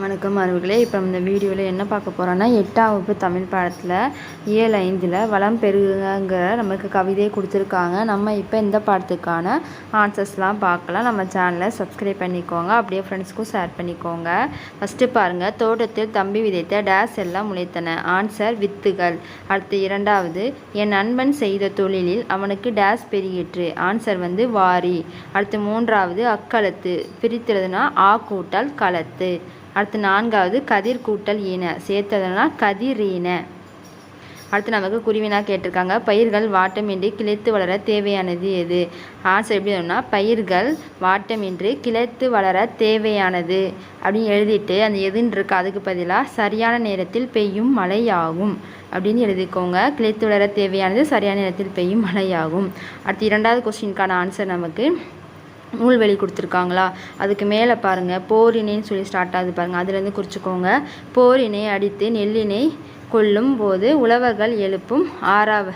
வணக்கம் அறிவுகளே இப்போ இந்த வீடியோவில் என்ன பார்க்க போகிறோன்னா எட்டாம் வகுப்பு தமிழ் பாடத்தில் ஏழு ஐந்தில் வளம் பெருகுங்கிற நமக்கு கவிதையை கொடுத்துருக்காங்க. நம்ம இப்போ இந்த பாடத்துக்கான ஆன்சர்ஸ்லாம் பார்க்கலாம். நம்ம சேனலை சப்ஸ்கிரைப் பண்ணிக்கோங்க. அப்படியே ஃப்ரெண்ட்ஸ்க்கும் ஷேர் பண்ணிக்கோங்க. ஃபஸ்ட்டு பாருங்கள் தோட்டத்தில் தம்பி விதைத்த டேஸ் எல்லாம் முளைத்தன. ஆன்சர் வித்துகள். அடுத்து இரண்டாவது என் நண்பன் செய்த தொழிலில் அவனுக்கு டேஸ் பெருகிற்று. ஆன்சர் வந்து வாரி. அடுத்து மூன்றாவது அக்களத்து பிரித்துறதுனா ஆ கூட்டல் களத்து அடுத்து நான்காவது கதிர் கூட்டல் ஈன. சேர்த்ததுனா ஈன. அடுத்து நமக்கு குருவினா கேட்டிருக்காங்க பயிர்கள் வாட்டமின்றி கிளைத்து வளர தேவையானது எது? ஆன்சர் எப்படி வேணும்னா பயிர்கள் வாட்டமின்றி கிளைத்து வளர தேவையானது. அப்படின்னு எழுதிட்டு அந்த எதுன்னு இருக்கு அதுக்கு பதிலாக சரியான நேரத்தில் பெய்யும் மழையாகும். அப்படின்னு எழுதிக்கோங்க. கிளைத்து வளர தேவையானது சரியான நேரத்தில் பெய்யும் மழையாகும். அடுத்து இரண்டாவது கொஸ்டினுக்கான ஆன்சர் நமக்கு நூல்வெளி கொடுத்துருக்காங்களா? அதுக்கு மேலே பாருங்கள் போரினைன்னு சொல்லி ஸ்டார்ட் ஆகுது பாருங்கள் அதுலேருந்து குறிச்சிக்கோங்க. போரினை அடித்து நெல்லினை கொல்லும் போது உழவர்கள் எழுப்பும் ஆறாவ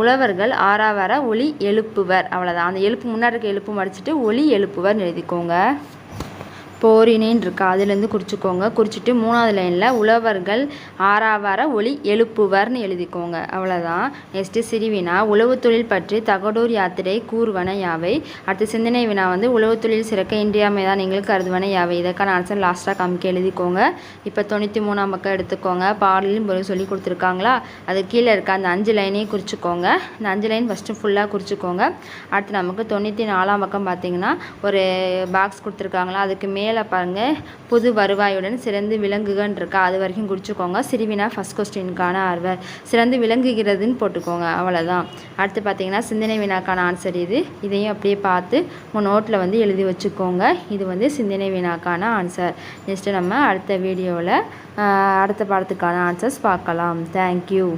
உழவர்கள் ஆறாவர ஒளி எழுப்புவர். அவ்வளோதான் அந்த எழுப்பு முன்னாடி இருக்க எழுப்பு மடிச்சிட்டு ஒளி எழுப்புவர்னு எழுதிக்கோங்க. போரினேன் இருக்கா அதுலேருந்து குறிச்சிக்கோங்க குறிச்சிட்டு மூணாவது லைனில் உழவர்கள் ஆறாவார ஒளி எழுப்புவர்னு எழுதிக்கோங்க. அவ்வளோதான் நெக்ஸ்ட்டு சிறுவினா உழவு தொழில் பற்றி தகடூர் யாத்திரை கூறுவன யாவை. அடுத்து சிந்தனை வினா வந்து உழவு தொழில் சிறக்க இன்றியமைதான் நீங்கள் கருதுவன யாவை. இதற்கான ஆன்சர் லாஸ்ட்டாக காமிக்க எழுதிக்கோங்க. இப்போ தொண்ணூற்றி மூணாம் பக்கம் எடுத்துக்கோங்க. பாடலும் பொருள் சொல்லி கொடுத்துருக்காங்களா? அது கீழே இருக்க அந்த அஞ்சு லைனையும் குறிச்சிக்கோங்க. இந்த அஞ்சு லைன் ஃபஸ்ட்டு ஃபுல்லாக குறிச்சிக்கோங்க. அடுத்து நமக்கு தொண்ணூற்றி நாலாம் பக்கம் பார்த்தீங்கன்னா ஒரு பாக்ஸ் கொடுத்துருக்காங்களா? அதுக்கு மேலே பாருங்கள் புது வருவாயுடன் சிறந்து விளங்குகன்னு இருக்கா? அது வரைக்கும் குடிச்சுக்கோங்க. சிறுவினா ஃபஸ்ட் கொஸ்டினுக்கான ஆர்வர் சிறந்து விளங்குகிறதுன்னு போட்டுக்கோங்க. அவ்வளோதான் அடுத்து பார்த்தீங்கன்னா சிந்தனை வினாக்கான ஆன்சர் இது. இதையும் அப்படியே பார்த்து உங்கள் நோட்டில் வந்து எழுதி வச்சுக்கோங்க. இது வந்து சிந்தனை வினாக்கான ஆன்சர் நெக்ஸ்ட்டு நம்ம அடுத்த வீடியோவில் அடுத்த பாடத்துக்கான ஆன்சர்ஸ் பார்க்கலாம். தேங்க்யூ